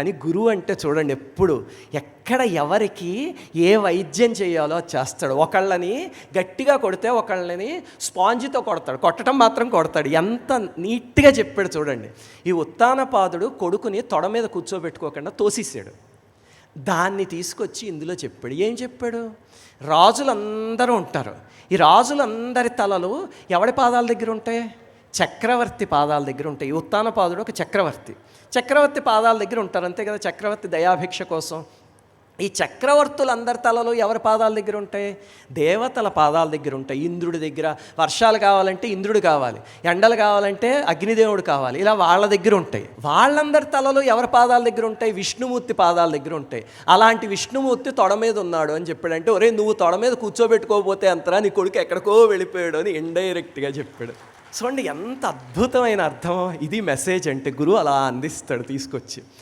కానీ గురువు అంటే చూడండి ఎప్పుడు ఎక్కడ ఎవరికి ఏ వైద్యం చేయాలో చేస్తాడు. ఒకళ్ళని గట్టిగా కొడితే ఒకళ్ళని స్పాంజితో కొడతాడు. కొట్టడం మాత్రం కొడతాడు. ఎంత నీట్గా చెప్పాడు చూడండి. ఈ ఉత్తానపాదుడు కొడుకుని తొడ మీద కూర్చోబెట్టుకోకుండా తోసేసాడు. దాన్ని తీసుకొచ్చి ఇందులో చెప్పాడు. ఏం చెప్పాడు? రాజులందరూ ఉంటారు. ఈ రాజులందరి తలలు ఎవడి పాదాల దగ్గర ఉంటాయి? చక్రవర్తి పాదాల దగ్గర ఉంటాయి. ఉత్తాన ఉత్తానపాదుడు ఒక చక్రవర్తి. చక్రవర్తి పాదాల దగ్గర ఉంటారు. అంతే కదా చక్రవర్తి దయాభిక్ష కోసం. ఈ చక్రవర్తులందరి తలలు ఎవరి పాదాల దగ్గర ఉంటాయి? దేవతల పాదాల దగ్గర ఉంటాయి. ఇంద్రుడి దగ్గర వర్షాలు కావాలంటే ఇంద్రుడు కావాలి. ఎండలు కావాలంటే అగ్నిదేవుడు కావాలి. ఇలా వాళ్ళ దగ్గర ఉంటాయి. వాళ్ళందరి తలలో ఎవరి పాదాల దగ్గర ఉంటాయి? విష్ణుమూర్తి పాదాల దగ్గర ఉంటాయి. అలాంటి విష్ణుమూర్తి తొడ మీద ఉన్నాడు అని చెప్పాడంటే ఒరే నువ్వు తొడ మీద కూర్చోబెట్టుకోకపోతే అంతరా? నీ కొడుకు ఎక్కడికో వెళ్ళిపోయాడు అని ఇండైరెక్ట్గా చెప్పాడు. చూడండి ఎంత అద్భుతమైన అర్థం. ఇది మెసేజ్ అంటే గురువు అలా అందిస్తాడు తీసుకొచ్చి.